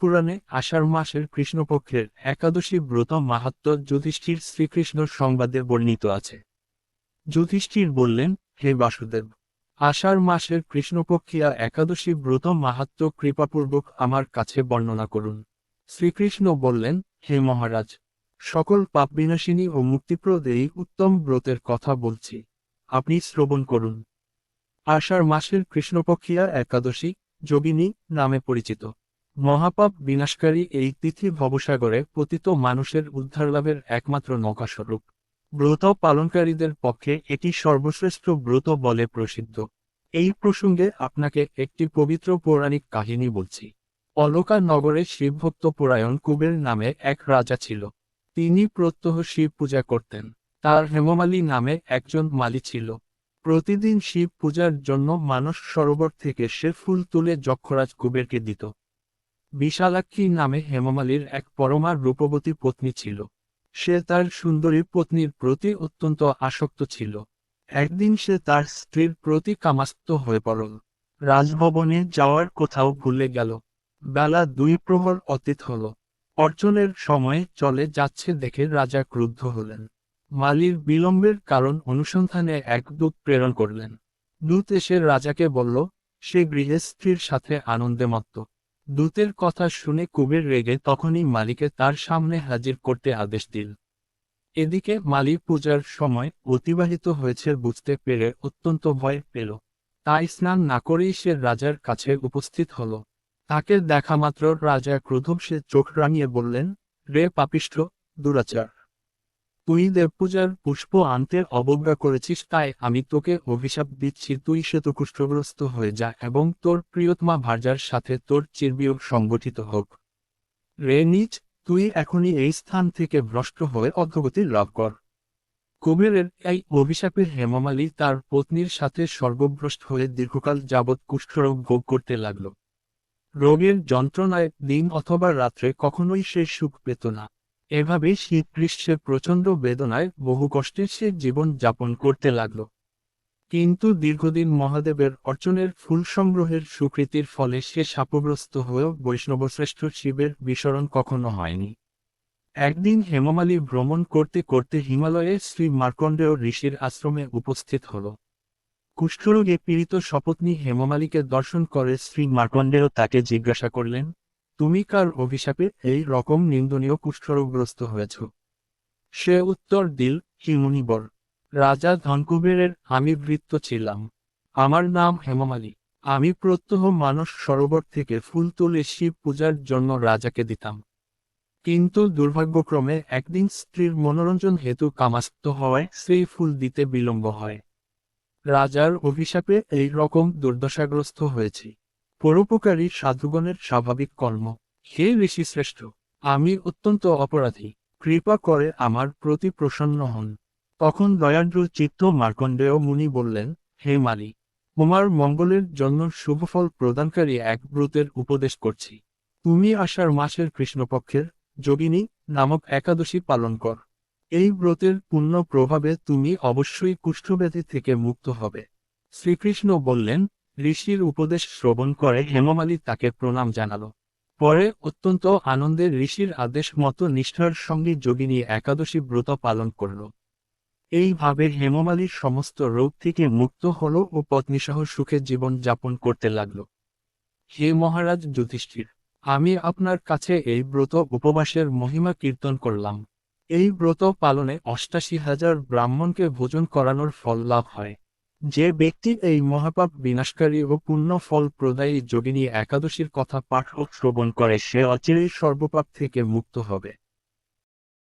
পুরাণে আষাঢ় মাসের কৃষ্ণপক্ষের একাদশী ব্রত মাহাত্ম যুধিষ্ঠির শ্রীকৃষ্ণর সংবাদে বর্ণিত আছে। যুধিষ্ঠির বললেন, হে বাসুদেব, আষাঢ় মাসের কৃষ্ণপক্ষিয়া একাদশী ব্রত মাহাত্ম কৃপাপূর্বক আমার কাছে বর্ণনা করুন। শ্রীকৃষ্ণ বললেন, হে মহারাজ, সকল পাপ বিনাশিনী ও মুক্তিপ্রদ এই উত্তম ব্রতের কথা বলছি। আপনি শ্রবণ করুন। আষাঢ় মাসের কৃষ্ণপক্ষিয়া একাদশী যোগিনী নামে পরিচিত। মহাপাপ বিনাশকারী এই তিথি ভবসাগরে পতিত মানুষের উদ্ধারলাভের একমাত্র নৌকাস্বরূপ ব্রত পালনকারীদের পক্ষে এটি সর্বশ্রেষ্ঠ ব্রত বলে প্রসিদ্ধ। এই প্রসঙ্গে আপনাকে একটি পবিত্র পৌরাণিক কাহিনী বলছি। অলকা নগরে শিবভক্ত পুরায়ণ কুবের নামে এক রাজা ছিল। তিনি প্রত্যহ শিব পূজা করতেন। তার হেমমালী নামে একজন মালি ছিল। প্রতিদিন শিব পূজার জন্য মানস সরোবর থেকে সে ফুল তুলে যক্ষরাজ কুবেরকে দিত। বিশালাক্ষী নামে হেমমালির এক পরমার রূপবতী পত্নী ছিল। সে তার সুন্দরী পত্নীর প্রতি অত্যন্ত আসক্ত ছিল। একদিন সে তার স্ত্রীর প্রতি কামাস্ত হয়ে পড়ল। রাজভবনে যাওয়ার কোথাও ভুলে গেল। বেলা দুই প্রহর অতীত হল। অর্জনের সময় চলে যাচ্ছে দেখে রাজা ক্রুদ্ধ হলেন। মালির বিলম্বের কারণ অনুসন্ধানে এক দূত প্রেরণ করলেন। দূত এসে রাজাকে বলল, সে গৃহে স্ত্রীর সাথে আনন্দে মত্ত। দূতের কথা শুনে কুবের রেগে তখনই মালিকে তার সামনে হাজির করতে আদেশ দিল। এদিকে মালি পূজার সময় অতিবাহিত হয়েছে বুঝতে পেরে অত্যন্ত ভয় পেল। তাই স্নান না করেই সে রাজার কাছে উপস্থিত হল। তাকে দেখা মাত্র রাজা ক্রোধম সে চোখ রাঙিয়ে বললেন, রে পাপিষ্ঠ, দুরাচার! তুই দেবপূজার পুষ্প আনতে অবজ্ঞা করেছিস, তাই আমি তোকে অভিশাপ দিচ্ছি। তুই শ্বেতকুষ্ঠগ্রস্ত হয়ে যা এবং তোর প্রিয়তমা ভার্যার সাথে তোর চিরবিয়োগ সংগঠিত হোক। রে নিজ তুই এখনই এই স্থান থেকে ভ্রষ্ট হয়ে অগ্রগতি লাভ কর। কুবেরের এই অভিশাপের হেমমালী তার পত্নীর সাথে সর্বভ্রষ্ট হয়ে দীর্ঘকাল যাবৎ কুষ্ঠরোগ ভোগ করতে লাগল। রোগের যন্ত্রণায় দিন অথবা রাত্রে কখনোই সে সুখ পেত না। এভাবে শীত গ্রীষ্মের প্রচণ্ড বেদনায় বহু কষ্টে সে জীবন যাপন করতে লাগল। কিন্তু দীর্ঘদিন মহাদেবের অর্চনের ফুল সংগ্রহের সুকৃতির ফলে সে শাপগ্রস্ত হয়েও বৈষ্ণবশ্রেষ্ঠ শিবের বিসরণ কখনো হয়নি। একদিন হেমমালী ভ্রমণ করতে করতে হিমালয়ে শ্রী মার্কণ্ডেয় ঋষির আশ্রমে উপস্থিত হল। কুষ্ঠরোগে পীড়িত শপথনী হেমমালীকে দর্শন করে শ্রী মার্কণ্ডেয় তাকে জিজ্ঞাসা করলেন তুমি কার অভিশাপে এই রকম নিন্দনীয় কুষ্ঠরোগগ্রস্ত হয়েছ? সে উত্তর দিল, হিমুনিবর। রাজা ধনকুবেরের আমি বৃত্ত ছিলাম। আমার নাম হেমমালী। আমি প্রত্যহ মানস সরোবর থেকে ফুল তুলে শিব পূজার জন্য রাজাকে দিতাম। কিন্তু দুর্ভাগ্যক্রমে একদিন স্ত্রীর মনোরঞ্জন হেতু কামাস্ত হওয়ায় সেই ফুল দিতে বিলম্ব হয়। রাজার অভিশাপে এই রকম দুর্দশাগ্রস্ত হয়েছি। পরোপকারী সাধুগণের স্বাভাবিক কর্ম। হে ঋষি শ্রেষ্ঠ, আমি অত্যন্ত অপরাধী। কৃপা করে আমার প্রতি প্রসন্ন হন। তখন দয়ার্দ্র চিত্ত মার্কণ্ডেয় মুনি বললেন, হে মালি, তোমার মঙ্গলের জন্য শুভফল প্রদানকারী এক ব্রতের উপদেশ করছি। তুমি আষাঢ় মাসের কৃষ্ণপক্ষের যোগিনী নামক একাদশী পালন কর। এই ব্রতের পূর্ণ প্রভাবে তুমি অবশ্যই কুষ্ঠব্যাধি থেকে মুক্ত হবে। শ্রীকৃষ্ণ বললেন ঋষির উপদেশ শ্রবণ করে হেমমালি তাকে প্রণাম জানালো। পরে অত্যন্ত আনন্দে ঋষির আদেশ মতো নিষ্ঠার সঙ্গে যোগিনী একাদশী ব্রত পালন করল। এইভাবে হেমমালির সমস্ত রোগ থেকে মুক্ত হল ও পত্নীসহ সুখে জীবন যাপন করতে লাগল। হে মহারাজ যুধিষ্ঠির, আমি আপনার কাছে এই ব্রত উপবাসের মহিমা কীর্তন করলাম। এই ব্রত পালনে অষ্টাশি হাজার ব্রাহ্মণকে ভোজন করানোর ফল লাভ হয়। যে ব্যক্তি এই মহাপাপ বিনাশকারী ও পূর্ণ ফল প্রদায়ী যোগিনী একাদশীর কথা পাঠ ও শ্রবণ করে, সে অচিরেই সর্বপাপ থেকে মুক্ত হবে।